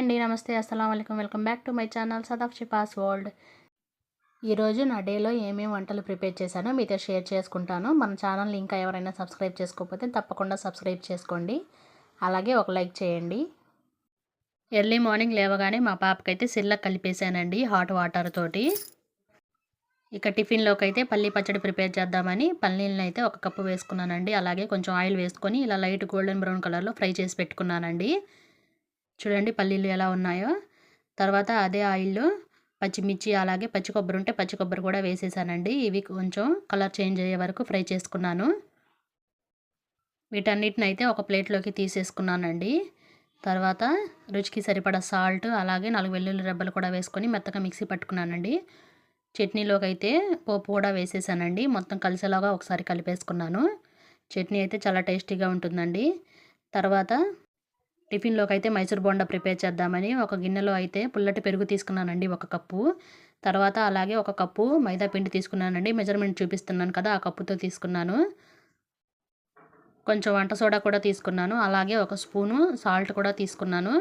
అండి నమస్తే అస్సలం అయికం welcome back to my channel Sadaf షిపాస్ world. ఈరోజు నా డేలో ఏమేమి వంటలు ప్రిపేర్ చేశానో మీతో షేర్ చేసుకుంటాను. మన ఛానల్ ఇంకా ఎవరైనా సబ్స్క్రైబ్ చేసుకోకపోతే తప్పకుండా సబ్స్క్రైబ్ చేసుకోండి. అలాగే ఒక లైక్ చేయండి. ఎర్లీ మార్నింగ్ లేవగానే మా పాపకైతే సిల్ల కలిపేశానండి హాట్ వాటర్ తోటి. ఇక టిఫిన్లోకి అయితే పల్లీ పచ్చడి ప్రిపేర్ చేద్దామని పల్లీలను అయితే ఒక కప్పు వేసుకున్నానండి. అలాగే కొంచెం ఆయిల్ వేసుకొని ఇలా లైట్ గోల్డెన్ బ్రౌన్ కలర్లో ఫ్రై చేసి పెట్టుకున్నానండి. చూడండి పల్లీలు ఎలా ఉన్నాయో. తర్వాత అదే ఆయిల్లో పచ్చిమిర్చి అలాగే పచ్చి కొబ్బరి ఉంటే పచ్చి కొబ్బరి కూడా వేసేసానండి. ఇవి కొంచెం కలర్ చేంజ్ అయ్యే వరకు ఫ్రై చేసుకున్నాను. వీటన్నిటిని అయితే ఒక ప్లేట్లోకి తీసేసుకున్నానండి. తర్వాత రుచికి సరిపడా సాల్ట్ అలాగే నాలుగు వెల్లుల్లి రెబ్బలు కూడా వేసుకొని మెత్తగా మిక్సీ పట్టుకున్నానండి. చట్నీలోకి అయితే పోపు కూడా వేసేసానండి. మొత్తం కలిసేలాగా ఒకసారి కలిపేసుకున్నాను. చట్నీ అయితే చాలా టేస్టీగా ఉంటుందండి. తర్వాత టిఫిన్లోకి అయితే మైసూర్ బోండా ప్రిపేర్ చేద్దామని ఒక గిన్నెలో అయితే పుల్లటి పెరుగు తీసుకున్నానండి ఒక కప్పు. తర్వాత అలాగే ఒక కప్పు మైదా పిండి తీసుకున్నానండి. మెజర్మెంట్ చూపిస్తున్నాను కదా ఆ కప్పుతో తీసుకున్నాను. కొంచెం వంట సోడా కూడా తీసుకున్నాను. అలాగే ఒక స్పూను సాల్ట్ కూడా తీసుకున్నాను.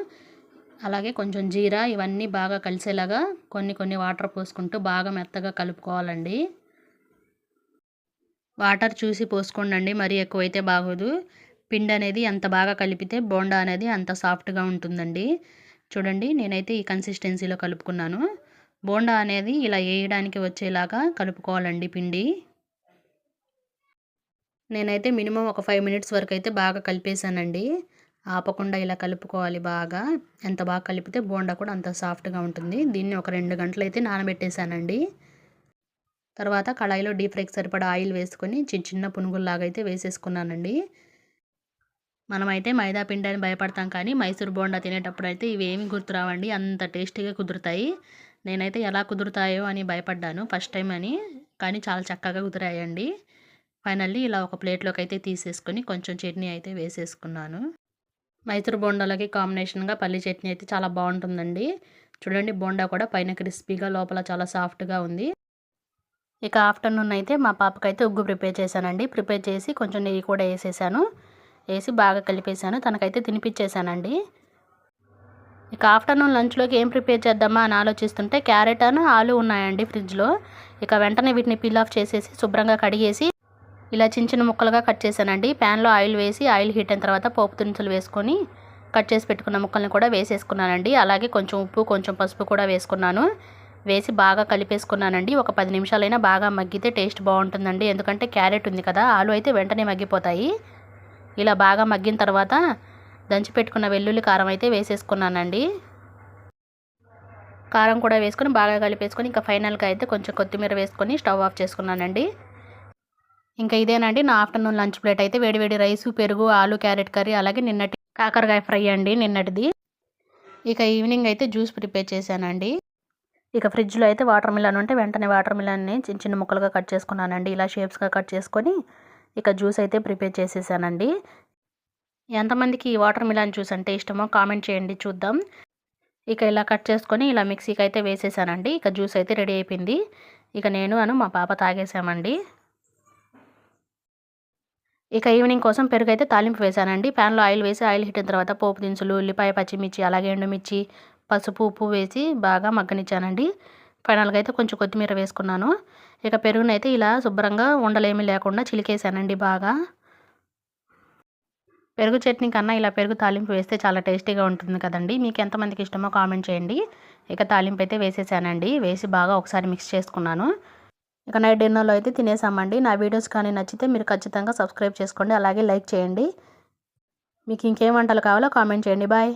అలాగే కొంచెం జీరా ఇవన్నీ బాగా కలిసేలాగా కొన్ని కొన్ని వాటర్ పోసుకుంటూ బాగా మెత్తగా కలుపుకోవాలండి. వాటర్ చూసి పోసుకోండి మరీ ఎక్కువైతే బాగోదు. పిండి అనేది ఎంత బాగా కలిపితే బోండా అనేది అంత సాఫ్ట్గా ఉంటుందండి. చూడండి నేనైతే ఈ కన్సిస్టెన్సీలో కలుపుకున్నాను. బోండా అనేది ఇలా వేయడానికి వచ్చేలాగా కలుపుకోవాలండి పిండి. నేనైతే మినిమం ఒక ఫైవ్ మినిట్స్ వరకు అయితే బాగా కలిపేశానండి. ఆపకుండా ఇలా కలుపుకోవాలి బాగా. ఎంత బాగా కలిపితే బోండా కూడా అంత సాఫ్ట్గా ఉంటుంది. దీన్ని ఒక రెండు గంటలు అయితే నానబెట్టేశానండి. తర్వాత కళాయిలో డీప్ ఫ్రైకి సరిపడా ఆయిల్ వేసుకొని చిన్న చిన్న పునుగుల్లాగా అయితే వేసేసుకున్నానండి. మనమైతే మైదా పిండి అని భయపడతాం కానీ మైసూర్ బోండా తినేటప్పుడు అయితే ఇవి గుర్తురావండి. అంత టేస్టీగా కుదురుతాయి. నేనైతే ఎలా కుదురుతాయో అని భయపడ్డాను ఫస్ట్ టైం అని కానీ చాలా చక్కగా కుదిరాయండి. ఫైనల్లీ ఇలా ఒక ప్లేట్లోకి అయితే తీసేసుకొని కొంచెం చట్నీ అయితే వేసేసుకున్నాను. మైసూర్ బోండాలకి కాంబినేషన్గా పల్లి చట్నీ అయితే చాలా బాగుంటుందండి. చూడండి బోండా కూడా పైన క్రిస్పీగా లోపల చాలా సాఫ్ట్గా ఉంది. ఇక ఆఫ్టర్నూన్ అయితే మా పాపకైతే ఉగ్గు ప్రిపేర్ చేశానండి. ప్రిపేర్ చేసి కొంచెం నెయ్యి కూడా వేసేసాను. వేసి బాగా కలిపేశాను. తనకైతే తినిపించేశానండి ఇక ఆఫ్టర్నూన్ లంచ్లోకి ఏం ప్రిపేర్ చేద్దామా అని ఆలోచిస్తుంటే క్యారెట్ అని ఆలు ఉన్నాయండి ఫ్రిడ్జ్లో. ఇక వెంటనే వీటిని పిల్ ఆఫ్ చేసేసి శుభ్రంగా కడిగేసి ఇలా చిన్న చిన్న ముక్కలుగా కట్ చేశానండి. ప్యాన్లో ఆయిల్ వేసి ఆయిల్ హీట్ అయిన తర్వాత పోపు దినుసులు వేసుకొని కట్ చేసి పెట్టుకున్న ముక్కల్ని కూడా వేసేసుకున్నానండి. అలాగే కొంచెం ఉప్పు కొంచెం పసుపు కూడా వేసుకున్నాను. వేసి బాగా కలిపేసుకున్నానండి. ఒక పది నిమిషాలైనా బాగా మగ్గితే టేస్ట్ బాగుంటుందండి. ఎందుకంటే క్యారెట్ ఉంది కదా ఆలు అయితే వెంటనే మగ్గిపోతాయి. ఇలా బాగా మగ్గిన తర్వాత దంచి పెట్టుకున్న వెల్లుల్లి కారం అయితే వేసేసుకున్నానండి. కారం కూడా వేసుకొని బాగా కలిపేసుకొని ఇంకా ఫైనల్గా అయితే కొంచెం కొత్తిమీర వేసుకొని స్టవ్ ఆఫ్ చేసుకున్నానండి. ఇంకా ఇదేనండి నా ఆఫ్టర్నూన్ లంచ్ ప్లేట్ అయితే. వేడివేడి రైసు పెరుగు ఆలు క్యారెట్ కర్రీ అలాగే నిన్నటి కాకరకాయ ఫ్రై అండి నిన్నటిది. ఇక ఈవినింగ్ అయితే జ్యూస్ ప్రిపేర్ చేశానండి. ఇక ఫ్రిడ్జ్లో అయితే వాటర్ మిలన్ ఉంటే వెంటనే వాటర్ మిలన్ని చిన్న చిన్న ముక్కలుగా కట్ చేసుకున్నానండి. ఇలా షేప్స్గా కట్ చేసుకొని ఇక జ్యూస్ అయితే ప్రిపేర్ చేసేసానండి. ఎంతమందికి ఈ వాటర్ మిలాన్ జ్యూస్ అంటే ఇష్టమో కామెంట్ చేయండి చూద్దాం. ఇక ఇలా కట్ చేసుకొని ఇలా మిక్సీకి అయితే వేసేసానండి. ఇక జ్యూస్ అయితే రెడీ అయిపోయింది. ఇక నేను అను మా పాప తాగేసామండి. ఇక ఈవినింగ్ కోసం పెరుగు అయితే తాలింపు వేసానండి. ప్యాన్లో ఆయిల్ వేసి ఆయిల్ హిట్టిన తర్వాత పోపు దినుసులు ఉల్లిపాయ పచ్చిమిర్చి అలాగే ఎండుమిర్చి పసుపు ఉప్పు వేసి బాగా మగ్గనిచ్చానండి. ఫైనల్గా అయితే కొంచెం కొత్తిమీర వేసుకున్నాను. ఇక పెరుగునైతే ఇలా శుభ్రంగా ఉండలేమి లేకుండా చిలికేసానండి బాగా. పెరుగు చట్నీ కన్నా ఇలా పెరుగు తాలింపు వేస్తే చాలా టేస్టీగా ఉంటుంది కదండి. మీకు ఎంతమందికి ఇష్టమో కామెంట్ చేయండి. ఇక తాలింపు అయితే వేసేసానండి. వేసి బాగా ఒకసారి మిక్స్ చేసుకున్నాను. ఇక నైట్ డిన్నర్లో అయితే తినేసామండి. నా వీడియోస్ కానీ నచ్చితే మీరు ఖచ్చితంగా సబ్స్క్రైబ్ చేసుకోండి. అలాగే లైక్ చేయండి. మీకు ఇంకేం వంటలు కావాలో కామెంట్ చేయండి. బాయ్.